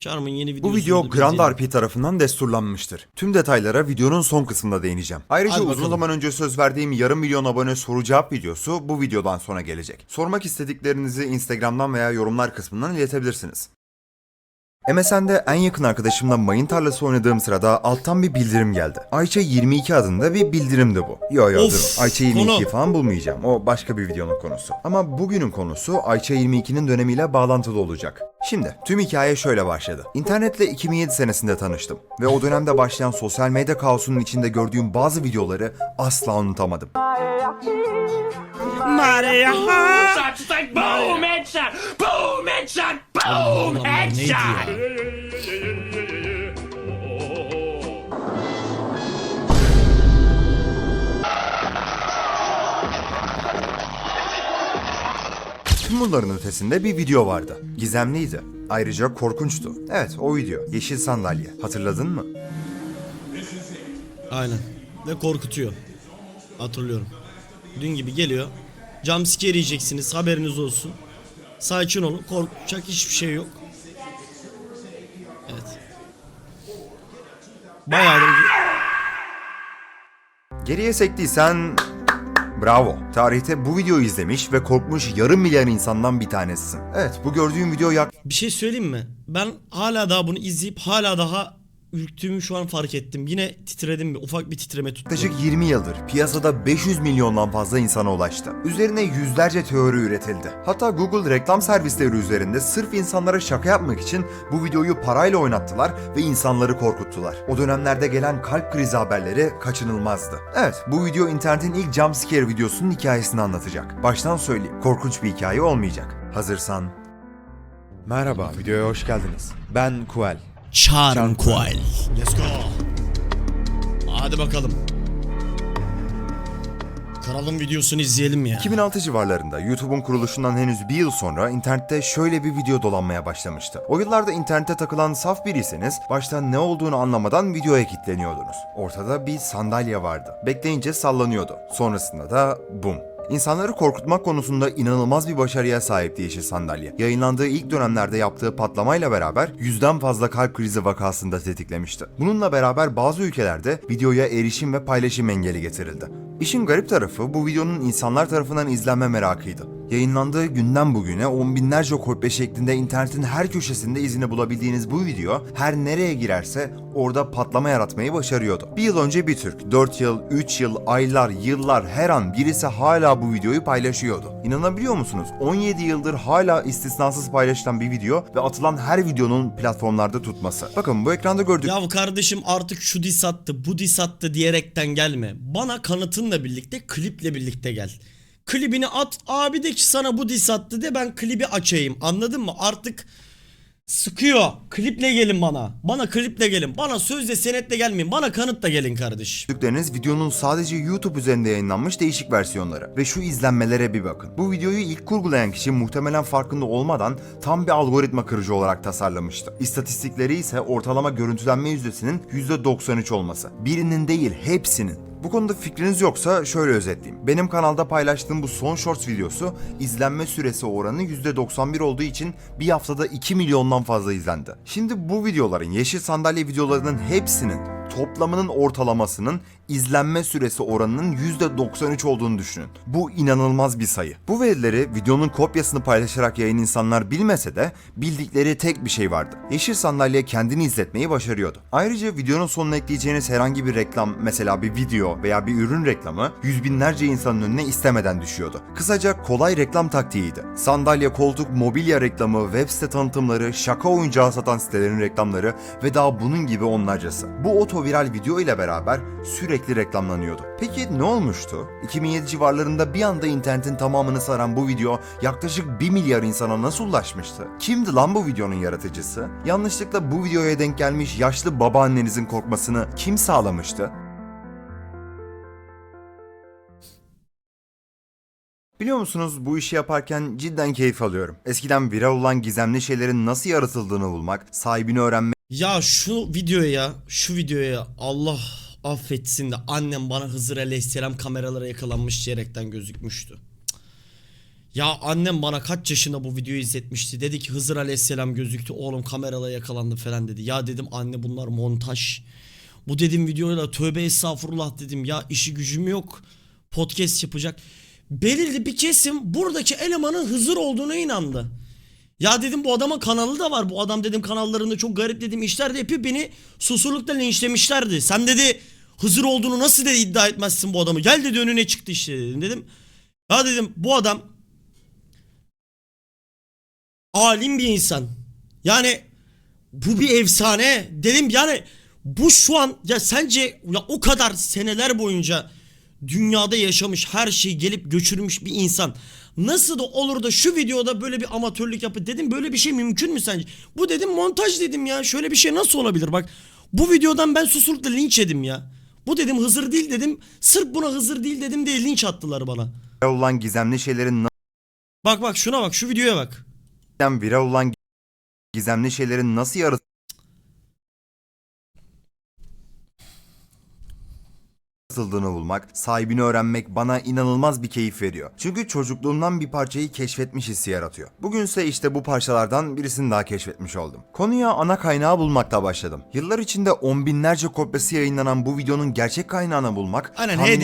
Charm'ın yeni videosu. Bu video Grand RP tarafından desturlanmıştır. Tüm detaylara videonun son kısmında değineceğim. Ayrıca Hadi uzun bakalım. zaman önce söz verdiğim yarım milyon abone soru cevap videosu bu videodan sonra gelecek. Sormak istediklerinizi Instagram'dan veya yorumlar kısmından iletebilirsiniz. MSN'de en yakın arkadaşımla mayın tarlası oynadığım sırada alttan bir bildirim geldi. Ayça 22 adında bir bildirimdi bu. Yo yo Of, durun. Ayça 22 konu. falan bulmayacağım. O başka bir videonun konusu. Ama bugünün konusu Ayça 22'nin dönemiyle bağlantılı olacak. Şimdi tüm hikaye şöyle başladı. İnternetle 2007 senesinde tanıştım ve o dönemde başlayan sosyal medya kaosunun içinde gördüğüm bazı videoları asla unutamadım. Maria. Adamlar neydi ya? headshot. Tüm bunların ötesinde bir video vardı. Gizemliydi. Ayrıca korkunçtu. Evet o video. Yeşil sandalye. Hatırladın mı? Aynen. Ve korkutuyor. Hatırlıyorum. Dün gibi geliyor. Jumpscare yiyeceksiniz haberiniz olsun. Sakin olun. Korkacak hiçbir şey yok. Evet. Bayağıdır Geriye sektiysen... Bravo. Tarihte bu videoyu izlemiş ve korkmuş yarım milyar insandan bir tanesisin. Evet bu gördüğüm video bir şey söyleyeyim mi? Ben hala daha bunu izleyip hala daha ürktüğümü şu an fark ettim. Yine titredim bir ufak bir titreme tuttu. yaklaşık 20 yıldır piyasada 500 milyondan fazla insana ulaştı. Üzerine yüzlerce teori üretildi. Hatta Google reklam servisleri üzerinde sırf insanlara şaka yapmak için bu videoyu parayla oynattılar ve insanları korkuttular. O dönemlerde gelen kalp krizi haberleri kaçınılmazdı. Evet bu video internetin ilk jumpscare videosunun hikayesini anlatacak. Baştan söyleyeyim korkunç bir hikaye olmayacak. Hazırsan... Merhaba, videoya hoş geldiniz. Ben Kuel. Charm Coil. Let's go. Hadi bakalım. Kralın videosunu izleyelim ya. 2006 civarlarında YouTube'un kuruluşundan henüz bir yıl sonra internette şöyle bir video dolanmaya başlamıştı. O yıllarda internete takılan saf biriyseniz başta ne olduğunu anlamadan videoya kilitleniyordunuz. Ortada bir sandalye vardı. Bekleyince sallanıyordu. Sonrasında da bum. İnsanları korkutmak konusunda inanılmaz bir başarıya sahipti Yeşil Sandalye. Yayınlandığı ilk dönemlerde yaptığı patlamayla beraber yüzden fazla kalp krizi vakasını da tetiklemişti. Bununla beraber bazı ülkelerde videoya erişim ve paylaşım engeli getirildi. İşin garip tarafı bu videonun insanlar tarafından izlenme merakıydı. Yayınlandığı günden bugüne on binlerce kopya şeklinde internetin her köşesinde izini bulabildiğiniz bu video her nereye girerse orada patlama yaratmayı başarıyordu. Bir yıl önce bir Türk, 4 yıl, 3 yıl, aylar, yıllar her an birisi hala bu videoyu paylaşıyordu. İnanabiliyor musunuz? 17 yıldır hala istisnasız paylaşılan bir video ve atılan her videonun platformlarda tutması. Bakın bu ekranda gördük. Ya kardeşim artık şu dis attı, bu dis attı diyerekten gelme. Bana kanıtınla birlikte, kliple birlikte gel. Klibini at, abi de ki sana bu dis attı de ben klibi açayım. Anladın mı? Artık sıkıyor. Kliple gelin bana. Bana kliple gelin. Bana sözle senetle gelmeyin. Bana kanıtla gelin kardeş. Gördükleriniz videonun sadece YouTube üzerinde yayınlanmış değişik versiyonları. Ve şu izlenmelere bir bakın. Bu videoyu ilk kurgulayan kişi muhtemelen farkında olmadan tam bir algoritma kırıcı olarak tasarlamıştı. İstatistikleri ise ortalama görüntülenme yüzdesinin %93 olması. Birinin değil hepsinin. Bu konuda fikriniz yoksa şöyle özetleyeyim. Benim kanalda paylaştığım bu son shorts videosu izlenme süresi oranı %91 olduğu için bir haftada 2 milyondan fazla izlendi. Şimdi bu videoların yeşil sandalye videolarının hepsinin toplamının ortalamasının izlenme süresi oranının %93 olduğunu düşünün. Bu inanılmaz bir sayı. Bu verileri videonun kopyasını paylaşarak yayın insanlar bilmese de bildikleri tek bir şey vardı. Yeşil sandalye kendini izletmeyi başarıyordu. Ayrıca videonun sonuna ekleyeceğiniz herhangi bir reklam, mesela bir video veya bir ürün reklamı yüz binlerce insanın önüne istemeden düşüyordu. Kısaca kolay reklam taktiğiydi. Sandalye, koltuk, mobilya reklamı, web site tanıtımları, şaka oyuncağı satan sitelerin reklamları ve daha bunun gibi onlarcası. Bu oto viral video ile beraber sürekli reklamlanıyordu. Peki ne olmuştu? 2007 civarlarında bir anda internetin tamamını saran bu video yaklaşık 1 milyar insana nasıl ulaşmıştı? Kimdi lan bu videonun yaratıcısı? Yanlışlıkla bu videoya denk gelmiş yaşlı babaannenizin korkmasını kim sağlamıştı? Biliyor musunuz bu işi yaparken cidden keyif alıyorum. Eskiden viral olan gizemli şeylerin nasıl yaratıldığını bulmak, sahibini öğrenmek Ya şu videoya, şu videoya Allah affetsin de annem bana Hızır Aleyhisselam kameralara yakalanmış diyerekten gözükmüştü. Ya annem bana kaç yaşında bu videoyu izletmişti. Dedi ki Hızır Aleyhisselam gözüktü. Oğlum kamerala yakalandı falan dedi. Ya dedim anne bunlar montaj. Bu dedim videoyla tövbe estağfurullah dedim. Ya işi gücüm yok. Podcast yapacak. Belirli bir kesim buradaki elemanın Hızır olduğuna inandı. Ya dedim bu adamın kanalı da var. Bu adam dedim kanallarında çok garip dedim işler de yapıyor. Beni susurlukla linçlemişlerdi. Sen dedi Hızır olduğunu nasıl dedi iddia etmezsin bu adamı. Gel dedi önüne çıktı işte dedim. Dedim ya dedim bu adam alim bir insan. Yani bu bir efsane. Dedim yani bu şu an ya sence ya o kadar seneler boyunca dünyada yaşamış her şeyi gelip göçürmüş bir insan nasıl da olur da şu videoda böyle bir amatörlük yapıp dedim böyle bir şey mümkün mü sence? Bu dedim montaj dedim ya şöyle bir şey nasıl olabilir bak bu videodan ben susurlukla linç yedim ya. Bu dedim Hızır değil dedim sırf buna Hızır değil dedim diye linç attılar bana. Olan gizemli şeylerin Bak bak şuna bak şu videoya bak. nasıl viral olan gizemli şeylerin nasıl yaratıldığını bulmak, sahibini öğrenmek bana inanılmaz bir keyif veriyor. Çünkü çocukluğumdan bir parçayı keşfetmiş hissi yaratıyor. Bugünse işte bu parçalardan birisini daha keşfetmiş oldum. Konuya ana kaynağı bulmakta başladım. Yıllar içinde on binlerce kopyası yayınlanan bu videonun gerçek kaynağını bulmak Aynen, tahmin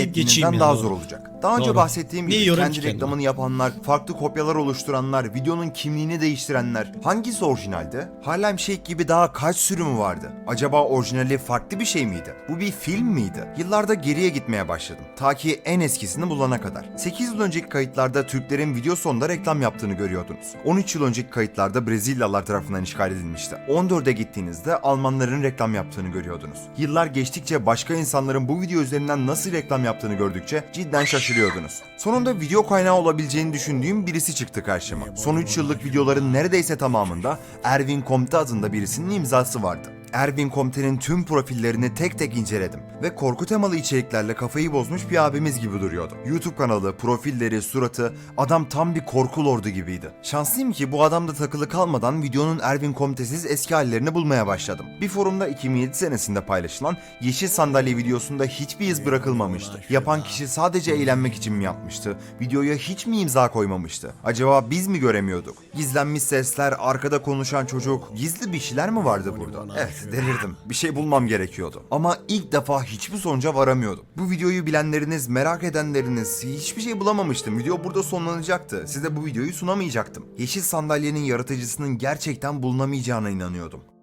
ya, daha zor olacak. Daha önce Doğru. bahsettiğim Niye gibi kendi reklamını yapanlar, farklı kopyalar oluşturanlar, videonun kimliğini değiştirenler, hangisi orijinaldi? Harlem Shake gibi daha kaç sürümü vardı? Acaba orijinali farklı bir şey miydi? Bu bir film miydi? Yıllarda geriye gitmeye başladım. Ta ki en eskisini bulana kadar. 8 yıl önceki kayıtlarda Türklerin video sonunda reklam yaptığını görüyordunuz. 13 yıl önceki kayıtlarda Brezilyalılar tarafından işgal edilmişti. 14'e gittiğinizde Almanların reklam yaptığını görüyordunuz. Yıllar geçtikçe başka insanların bu video üzerinden nasıl reklam yaptığını gördükçe cidden şaşırıyordunuz. Sonunda video kaynağı olabileceğini düşündüğüm birisi çıktı karşıma. Son 3 yıllık videoların neredeyse tamamında Erwin Comte adında birisinin imzası vardı. Erwin Comte'nin tüm profillerini tek tek inceledim ve korku temalı içeriklerle kafayı bozmuş bir abimiz gibi duruyordu. YouTube kanalı, profilleri, suratı, adam tam bir korku lordu gibiydi. Şanslıyım ki bu adamda takılı kalmadan videonun Erwin Comte'siz eski hallerini bulmaya başladım. Bir forumda 2007 senesinde paylaşılan yeşil sandalye videosunda hiçbir iz bırakılmamıştı. Yapan kişi sadece eğlenmek için mi yapmıştı? Videoya hiç mi imza koymamıştı? Acaba biz mi göremiyorduk? Gizlenmiş sesler, arkada konuşan çocuk, gizli bir şeyler mi vardı burada? Evet, delirdim. Bir şey bulmam gerekiyordu. Ama ilk defa hiçbir sonuca varamıyordum. Bu videoyu bilenleriniz, merak edenleriniz hiçbir şey bulamamıştım. Video burada sonlanacaktı. Size bu videoyu sunamayacaktım. Yeşil sandalyenin yaratıcısının gerçekten bulunamayacağına inanıyordum.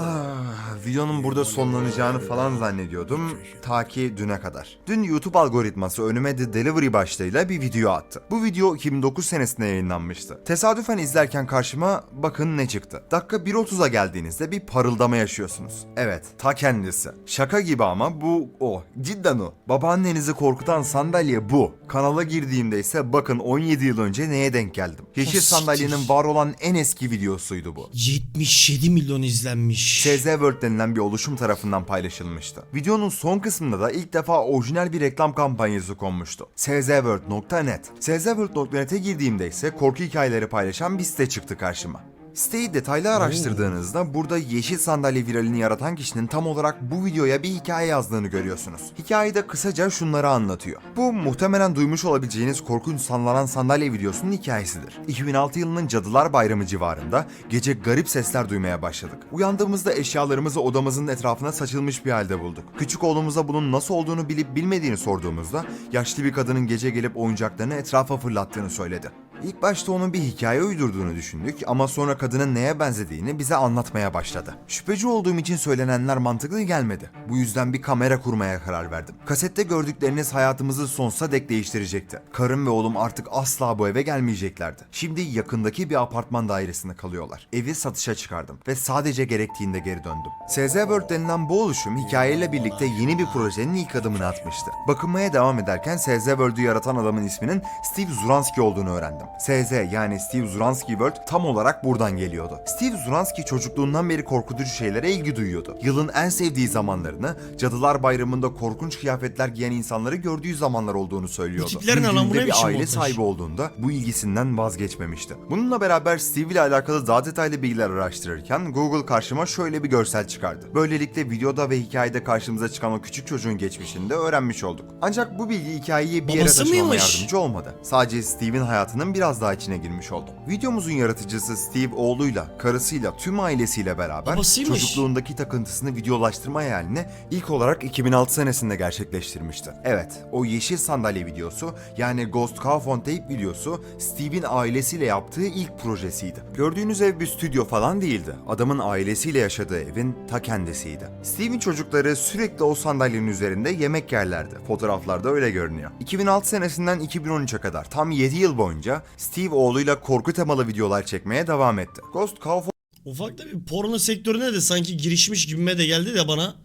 Ah, videonun burada sonlanacağını falan zannediyordum ta ki düne kadar. Dün YouTube algoritması önüme The Delivery başlığıyla bir video attı. Bu video 2009 senesinde yayınlanmıştı. Tesadüfen izlerken karşıma bakın ne çıktı. Dakika 1.30'a geldiğinizde bir parıldama yaşıyorsunuz. Evet, ta kendisi. Şaka gibi ama bu o. Cidden o. Babaannenizi korkutan sandalye bu. Kanala girdiğimde ise bakın 17 yıl önce neye denk geldim. Yeşil sandalyenin var olan en eski videosuydu bu. 77 milyon izlenmiş. CZ World denilen bir oluşum tarafından paylaşılmıştı. Videonun son kısmında da ilk defa orijinal bir reklam kampanyası konmuştu. czworld.net czworld.net'e girdiğimde ise korku hikayeleri paylaşan bir site çıktı karşıma. Siteyi detaylı araştırdığınızda burada yeşil sandalye viralini yaratan kişinin tam olarak bu videoya bir hikaye yazdığını görüyorsunuz. Hikayede kısaca şunları anlatıyor. Bu muhtemelen duymuş olabileceğiniz korkunç sallanan sandalye videosunun hikayesidir. 2006 yılının Cadılar Bayramı civarında gece garip sesler duymaya başladık. Uyandığımızda eşyalarımızı odamızın etrafına saçılmış bir halde bulduk. Küçük oğlumuza bunun nasıl olduğunu bilip bilmediğini sorduğumuzda yaşlı bir kadının gece gelip oyuncaklarını etrafa fırlattığını söyledi. İlk başta onun bir hikaye uydurduğunu düşündük ama sonra kadının neye benzediğini bize anlatmaya başladı. Şüpheci olduğum için söylenenler mantıklı gelmedi. Bu yüzden bir kamera kurmaya karar verdim. Kasette gördükleriniz hayatımızı sonsuza dek değiştirecekti. Karım ve oğlum artık asla bu eve gelmeyeceklerdi. Şimdi yakındaki bir apartman dairesinde kalıyorlar. Evi satışa çıkardım ve sadece gerektiğinde geri döndüm. CZ World denilen bu oluşum hikayeyle birlikte yeni bir projenin ilk adımını atmıştı. Bakınmaya devam ederken CZ World'ü yaratan adamın isminin Steve Zuransky olduğunu öğrendim. SZ yani Steve Zuransky World tam olarak buradan geliyordu. Steve Zuransky çocukluğundan beri korkutucu şeylere ilgi duyuyordu. Yılın en sevdiği zamanlarını Cadılar Bayramı'nda korkunç kıyafetler giyen insanları gördüğü zamanlar olduğunu söylüyordu. Tiplerin ne bir aile montaj? sahibi olduğunda bu ilgisinden vazgeçmemişti. Bununla beraber Steve ile alakalı daha detaylı bilgiler araştırırken Google karşıma şöyle bir görsel çıkardı. Böylelikle videoda ve hikayede karşımıza çıkan o küçük çocuğun geçmişini de öğrenmiş olduk. Ancak bu bilgi hikayeyi bir yere Babası taşımama mıymış? yardımcı olmadı. Sadece Steve'in hayatının biraz daha içine girmiş oldum. Videomuzun yaratıcısı Steve oğluyla, karısıyla, tüm ailesiyle beraber Babasıymış. çocukluğundaki takıntısını videolaştırma hayalini ilk olarak 2006 senesinde gerçekleştirmişti. Evet, o yeşil sandalye videosu yani Ghost Cow on Tape videosu Steve'in ailesiyle yaptığı ilk projesiydi. Gördüğünüz ev bir stüdyo falan değildi. Adamın ailesiyle yaşadığı evin ta kendisiydi. Steve'in çocukları sürekli o sandalyenin üzerinde yemek yerlerdi. Fotoğraflarda öyle görünüyor. 2006 senesinden 2013'e kadar tam 7 yıl boyunca Steve oğluyla korku temalı videolar çekmeye devam etti. Ghost Cow Ufak da bir porno sektörüne de sanki girişmiş gibime de geldi de bana.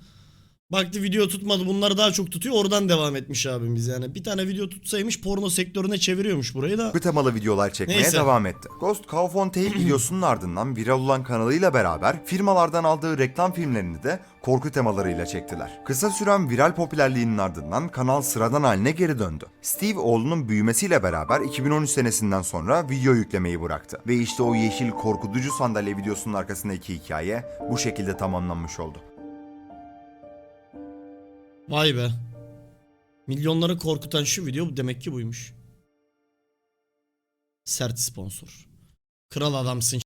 Baktı video tutmadı bunları daha çok tutuyor oradan devam etmiş abimiz yani. Bir tane video tutsaymış porno sektörüne çeviriyormuş burayı da. temalı videolar çekmeye Neyse. devam etti. Ghost Cow on Tape videosunun ardından viral olan kanalıyla beraber firmalardan aldığı reklam filmlerini de korku temalarıyla çektiler. Kısa süren viral popülerliğinin ardından kanal sıradan haline geri döndü. Steve oğlunun büyümesiyle beraber 2013 senesinden sonra video yüklemeyi bıraktı. Ve işte o yeşil korkutucu sandalye videosunun arkasındaki hikaye bu şekilde tamamlanmış oldu. Vay be. Milyonları korkutan şu video demek ki buymuş. Sert sponsor. Kral adamsın